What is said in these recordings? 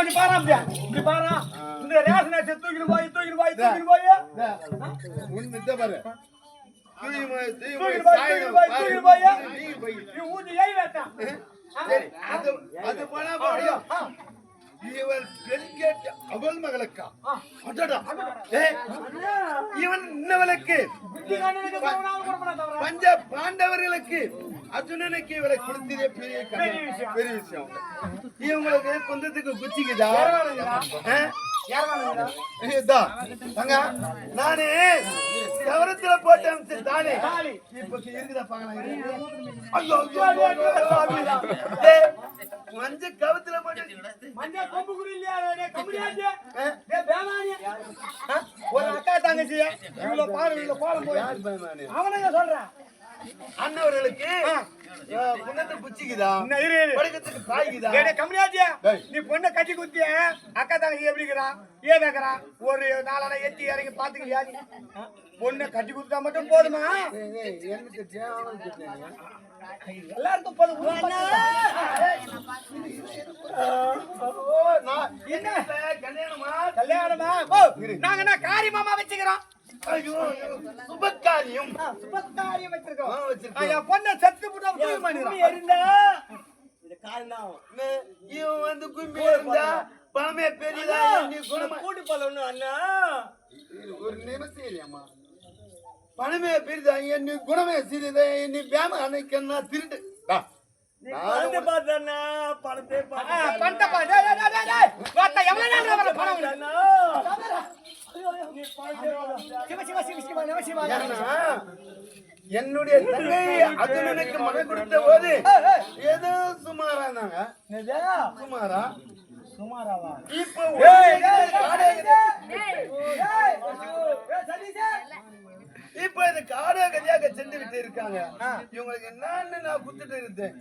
கொஞ்சம் பாரா அப்படியா? இப்படி பாரா? இந்த ரேஷன் அரிசி தூக்கிட்டு போய் தூக்கிட்டு போய் தூக்கிட்டு போய். மித்த பாரு. இவள் பெண் கேட்டு அவள் மகளுக்கா? இவன் இன்னவளுக்கு? பஞ்ச பாண்டவர்களுக்கு அர்ஜுனனுக்கு இவளை கொடுத்ததே பெரிய. பெரிய விஷயம். இவங்களுக்கு குந்தத்துக்கு குச்சிக்குதா? தங்க, நானு கவரத்துல போட்ட அம்சம் தானே. இப்ப இருக்குதா மஞ்ச கவத்துல போட்டு மஞ்சள் கொம்பு குறி இல்லையா? ஒரு அக்கா தங்கச்சி இவ்வளவு பாரு இவ்வளவு கோலம் போய்? அவனுங்க சொல்றேன் அண்ணவர்களுக்கு பாய்க்குதா டேய் கம்பளியாச்சு டேய். நீ பொண்ணை கட்டி குத்திய? அக்கா தங்கச்சி எப்படி இருக்கிறான் ஏன் இருக்கிறான் ஒரு நாளான எட்டி இறங்கி பாத்துக்கிறியா? பொண்ணை கட்டி குடுத்தா மட்டும் போதுமா. எல்லாருக்கும் போதும். என்ன? கல்யாணமா? கல்யாணமா? நாங்க என்ன காரி மாமா வச்சுக்கிறோம்? சுபகாரியம் சுபகாரியம் வச்சிருக்கோம். ஆ, ஆ, வச்சிருக்கோம். என் பொண்ணை செத்து போட்டா பண்ணிடுறோம் இவன் வந்து கும்பி இருந்தா பணமே பெரியதா நீ குணமா கூட்டி போல அண்ணா. ஒரு நிமிஷம் இல்லையம்மா பணமே பெரியதா நீ குணமே சிறிதா நீ வேம அன்னைக்கு நான் திருட்டு உன்னை- பார்த்தா பணத்தை பணத்தை டேய் டேய் டேய் டேய் வாத்தா எவ்வளவு நேரம் வர பணம் சிவ சிவ சிவ சிவ நம சிவ ஏன்னா, என்னுடைய தங்கை அர்ஜுனனுக்கு மகன் கொடுத்த போது ஏதோ சுமாரா இருந்தாங்க? சுமாரா? சுமாராவா? இப்போ இப்போ இது காடே கதியாக சென்று விட்டு இருக்காங்க இவங்களுக்கு என்னன்னு நான் குத்துட்டு இருந்தேன்.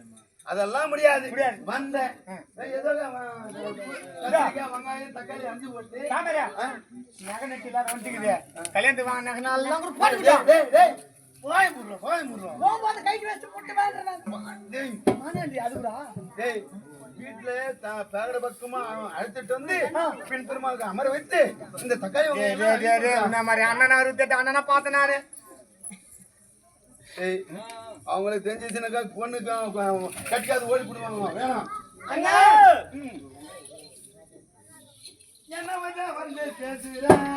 அதெல்லாம் முடியாது. முடியாது. வந்தேன். ஏதோ கல்யாணத்துக்கு வாங்க நகை எல்லாம் கூட டேய், போட்டுக்கிட்டோம். டேய், டேய், வாய் முடுறோம், வாய் முடுறோம். போகும்போது கைக்கு வச்சு போட்டு வாங்குறேன் டேய், மானேண்டி அதுடா டேய், வீட்டுல த- பேகட பக்கமா அவன் அழைச்சிட்டு வந்து பின் பெருமாளுக்கு அமர வைத்து இந்த தக்காளி மாதிரி அண்ணனா இருந்துட்டு அண்ணனா பார்த்தேன் நானு டேய், அவங்களுக்கு தெரிஞ்சிச்சுனாக்கா பொண்ணுக்கு கட்டிக்காது ஓடி போடுவாங்க. வேணாம். அண்ணா! என்ன வந்து பேசுகிறேன்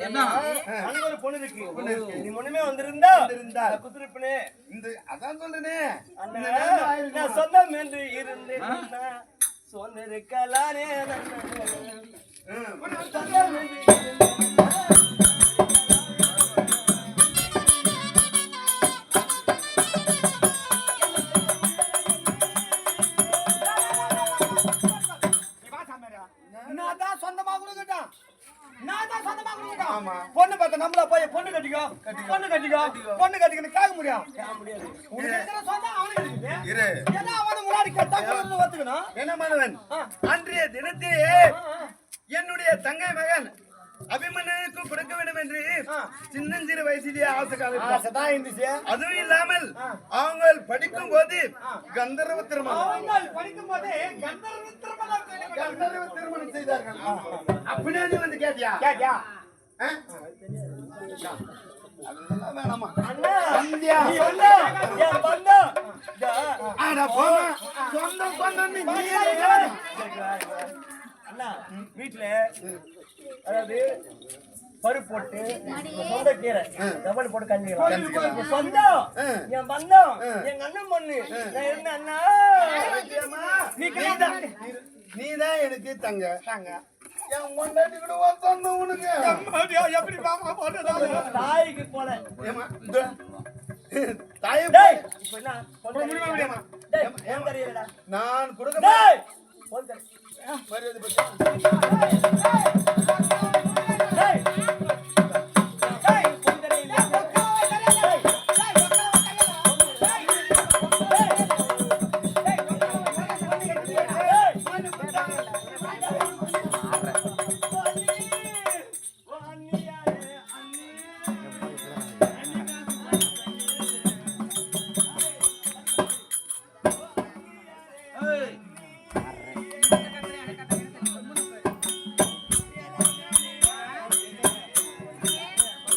அங்க ஒரு பொண்ணு இருக்கு. நீ முன்னமே வந்திருந்தா வந்திருந்தா. குத்துருப்பனே. இந்த அதான் சொல்றேனே? நான் சொந்தம் என்று இருந்தேன் சொன்னிருக்கலானே. சொந்தம் என்று இருந்தேன் நான் தான் சொந்தமா கொடுக்கட்டும் நான் தான் சொந்தமா கொடுக்கட்டும் ஆமா. பொண்ணு பார்த்த நம்மள போய் பொண்ணு கட்டிக்கோ. பொண்ணு கட்டிக்கோ. பொண்ணு கட்டிக்கணும் கேட்க முடியும் உனக்கு இருக்கிற சொந்தம் அவனுக்கு இருக்குது. இரு. ஏன்னா அவனு முன்னாடி கேட்டா இருந்து ஒத்துக்கணும். என்ன ஆ. அன்றைய தினத்திலே என்னுடைய தங்கை மகன் அபிமன்யுக்கு கொடுக்க வேண்டும் என்று. சின்னஞ்சிறு வயசிலேயே ஆசை காலம் ஆசைதான் இருந்துச்சு. அதுவும் இல்லாமல் அவங்க படிக்கும் போது கந்தர்வ திருமணம். படிக்கும் போதே கந்தர்வ திருமணம் செய்தார்கள். அப்படியே நீ வந்து கேட்டியா? கேட்டியா? அண்ணா வீட்டுல அதாவது பருப்பு போட்டு சொந்த கீரை டபுள் போட்டு கஞ்சிக்கலாம் சொந்தம். என் பந்தம். எங்க அண்ணன் பொண்ணு நான் என்ன அண்ணா நீ நீதான் எனக்கு தங்க தாங்க என் பொண்டாட்டி கூட ஒரு சொந்தம் உனக்கு எப்படி பாப்பா போட்டதால தாய்க்கு போல. இந்த தாயை டேய் இப்போ என்ன? அப்புறம் முடியுமா முடியுமா? டேய் ஏன் தெரியலடா நான் கொடுக்க டேய் போன் தர மரியாதை பத்தி டேய்.